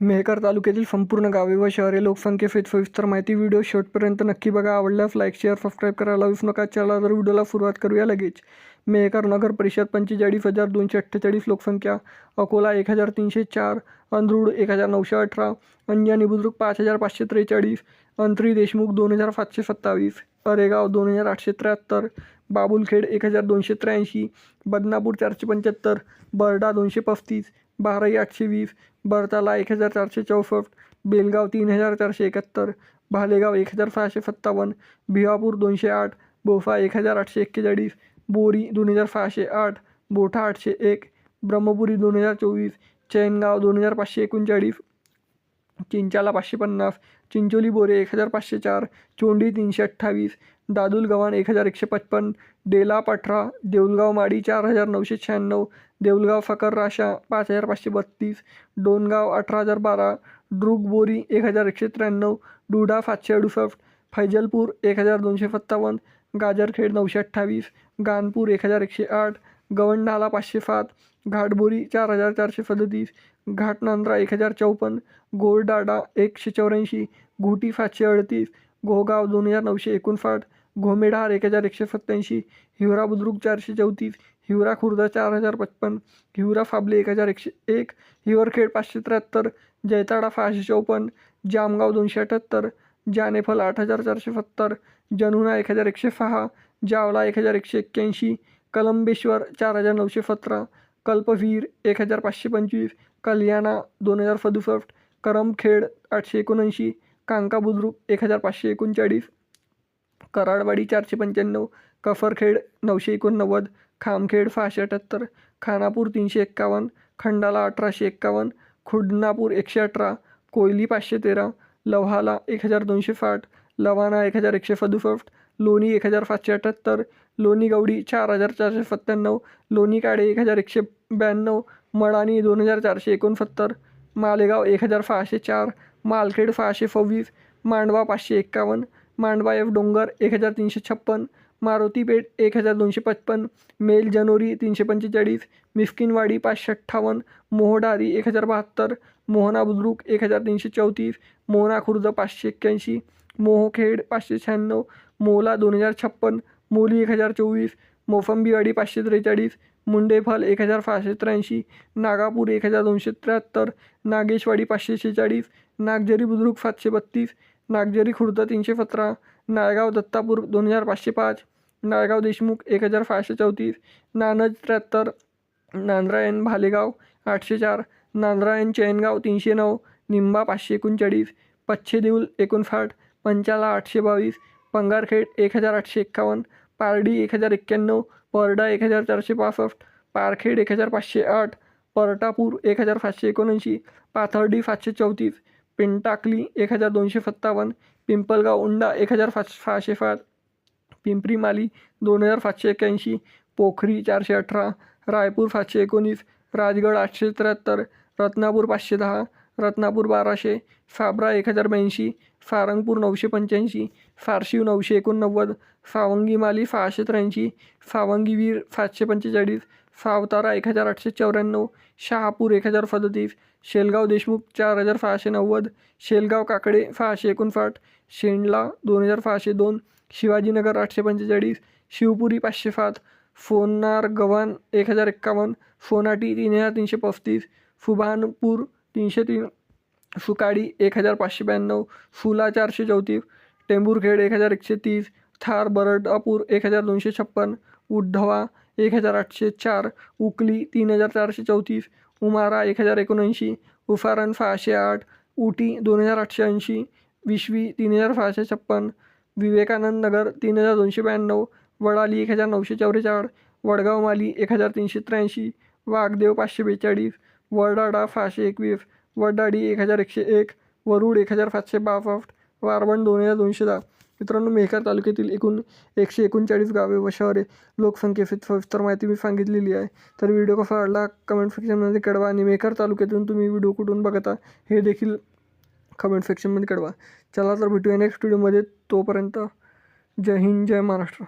मेहकर तालुक्यातील संपूर्ण गावे व शहरे लोकसंख्येसहित सविस्तर माहिती व्हिडिओ शेवटपर्यंत नक्की बघा. आवडल्यास लाईक शेअर सबस्क्राईब करायला विसरू नका. चला तर व्हिडिओला सुरुवात करूया लगेच. मेहकर नगर परिषद पंचेचाळीस हजार दोनशे अठ्ठेचाळीस लोकसंख्या अकोला एक हजार तीनशे चार अंधरूड एक हजार नऊशे अठरा अंजनी बुद्रुक पाच हजार पाचशे त्रेचाळीस अंत्री देशमुख दोन हजार सातशे सत्तावीस अरेगाव दोन हजार आठशे त्र्याहत्तर बाबुलखेड एक हजार दोनशे त्र्याऐंशी बदनापूर चारशे पंच्याहत्तर बर्डा दोनशे पस्तीस बाराई आठशे वीस बरताला एक हजार चारशे चौसष्ट बेलगाव तीन हजार चारशे एकाहत्तर भालेगाव एक हजार सहाशे सत्तावन्न भिवापूर दोनशे आठ बोफा एक हजार आठशे एक्केचाळीस बोरी दोन हजार सहाशे आठ बोठा आठशे एक ब्रह्मपुरी दोन हजार चोवीस चैनगाव दोन हजार पाचशे एकोणचाळीस चिंचाला पाचशे पन्नास चिंचोली बोरे एक हजार पाचशे चार चोंडी तीनशे अठ्ठावीस दादुल गव्हाण एक हजार एकशे पचपन्न डेला पठरा देऊलगाव माडी चार हजार नऊशे शहाण्णव देऊलगाव फकर राशा पाच हजार पाचशे बत्तीस डोनगाव अठरा हजार बारा ड्रुग बोरी एक हजार एकशे त्र्याण्णव डुडा सातशे अडुसष्ट फैजलपूर एक हजार दोनशे सत्तावन्न गाजरखेड नऊशे अठ्ठावीस गानपूर एक हजार एकशे आठ गवंडाला पाचशे सात घाटबोरी चार हजार चारशे सदतीस घाटनांद्रा एक हजार चौपन्न गोरडाडा एकशे चौऱ्याऐंशी घुटी सातशे अडतीस घोगाव दोन हजार नऊशे एकोणसाठ घोमेढार एक हजार एकशे सत्त्याऐंशी हिवरा बुद्रुक चारशे चौतीस हिवरा खुर्दा चार हजार पचपन्न हिवरा फाबले एक हजार एकशे एक हिवरखेड पाचशे त्र्याहत्तर जैताडा सहाशे चौपन्न जामगाव दोनशे अठ्याहत्तर जानेफल आठ हजार चारशे सत्तर जनुना एक हजार एकशे सहा जावला एक हजार एकशे एक्क्याऐंशी कलंबेश्वर चार हजार नऊशे सतरा कल्पवीर एक हजार पाचशे पंचवीस कल्याणा दोन हजार सदुसष्ट करमखेड आठशे एकोणऐंशी कांका बुद्रुक एक हजार पाचशे एकोणचाळीस कराडवाडी चारशे पंच्याण्णव कफरखेड नऊशे एकोणनव्वद खामखेड सहाशे अठ्याहत्तर खानापूर तीनशे एक्कावन्न खंडाला अठराशे एक्कावन्न खुडनापूर एकशे अठरा कोयली पाचशे तेरा लव्हाला एक हजार दोनशे साठ लवाना एक हजार एकशे सदुसष्ट लोणी एक हजार सातशे अठ्याहत्तर लोणी गवडी चार हजार चारशे सत्त्याण्णव लोणी काडे एक हजार एकशे ब्याण्णव मळानी दोन हजार चारशे एकोणसत्तर मालेगाव एक हजार सहाशे चार मालखेड सहाशे सव्वीस मांडवा पाचशे एक्कावन्न मांडवा एफ डोंगर एक हजार तीनशे छप्पन मारुतीपेठ एक हजार दोनशे पचपन मेल जनोरी तीनशे पंचेचाळीस मिस्किनवाडी पाचशे अठ्ठावन्न मोहडारी एक हजार बहात्तर मोहना बुद्रुक एक हजार तीनशे चौतीस मोहना खुर्द पाचशे एक्क्याऐंशी मोहखेड पाचशे शहाण्णव मोला दोन हजार छप्पन मोली एक हजार चोवीस मोसंबीवाडी पाचशे त्रेचाळीस मुंडेफल एक हजार सहाशे त्र्याऐंशी नागापूर एक हजार दोनशे त्र्याहत्तर नागेशवाडी पाचशे शेहेचाळीस नागझरी बुद्रुक सातशे बत्तीस नागझरी खुर्द तीनशे सतरा नायगाव दत्तापूर दोन हजार पाचशे पाच नायगाव देशमुख एक हजार पाचशे चौतीस नानज त्र्याहत्तर नांद्रायण भालेगाव आठशे चार नांद्रायण चैनगाव तीनशे नऊ निंबा पाचशे एकोणचाळीस पच्छे देऊल एकोणसाठ पंचाला आठशे बावीस पंगारखेड एक हजार आठशे एक्कावन्न पारडी एक हजार एक्क्याण्णव परडा एक हजार चारशे पासष्ट पारखेड एक हजार पाचशे आठ परटापूर एक हजार सातशे एकोणऐंशी पाथर्डी सातशे चौतीस पेंटाकली एक हजार दोनशे सत्तावन्न पिंपलगाव उंडा एक हजार फा सहाशे सात पिंपरी माली दोन हजार सातशे एक्याऐंशी पोखरी चारशे अठरा रायपूर सातशे एकोणीस राजगड आठशे त्र्याहत्तर रत्नापूर पाचशे दहा रत्नापूर बाराशे साबरा एक हजार ब्याऐंशी सारंगपूर नऊशे पंच्याऐंशी फारशिव नऊशे एकोणनव्वद सावंगी माली सहाशे त्र्याऐंशी सावंगीवीर सातशे पंचेचाळीस सावतारा एक हजार आठशे चौऱ्याण्णव शहापूर एक हजार सदतीस शेलगाव देशमुख चार हजार सहाशे नव्वद शेलगाव काकडे सहाशे एकोणसाठ शेंडला दोन हजार सहाशे दोन शिवाजीनगर आठशे पंचेचाळीस शिवपुरी पाचशे सात सोनार गव्हाण एक हजार एक्कावन्न सोनाटी तीन हजार तीनशे पस्तीस सुभानपूर तीनशे तीन सुकाडी एक हजार पाचशे ब्याण्णव सुला चारशे चौतीस टेंबूरखेड एक हजार एकशे तीस थार बरडापूर एक हजार दोनशे छप्पन उद्धवा एक हजार आठशे चार उकली तीन हजार चारशे चौतीस उमारा एक हजार एकोणऐंशी उफारण सहाशे आठ उटी दोन हजार आठशे ऐंशी विश्वी तीन हजार सहाशे छप्पन विवेकानंद नगर तीन हजार दोनशे ब्याण्णव वडाली एक हजार नऊशे चौवेचाळीस वडगाव माली एक हजार तीनशे त्र्याऐंशी वाघदेव पाचशे बेचाळीस वडाडा सहाशे एकवीस वडाडी एक हजार एकशे एक वरुड एक हजार सातशे बासष्ट वारवण दोन हजार दोनशे दहा. मित्रांनो मेहकर तालुक्यातील एकूण एकशे एकोणचाळीस गावे व शहरे लोकसंख्येची सविस्तर माहिती मी सांगितलेली आहे. तर व्हिडिओ कसा आवडला कमेंट सेक्शनमध्ये कळवा आणि मेहकर तालुक्यातून तुम्ही व्हिडिओ कुठून बघता हे देखील कमेंट सेक्शनमध्ये कळवा. चला तर भेटूया नेक्स्ट व्हिडिओमध्ये तोपर्यंत जय हिंद जय महाराष्ट्र.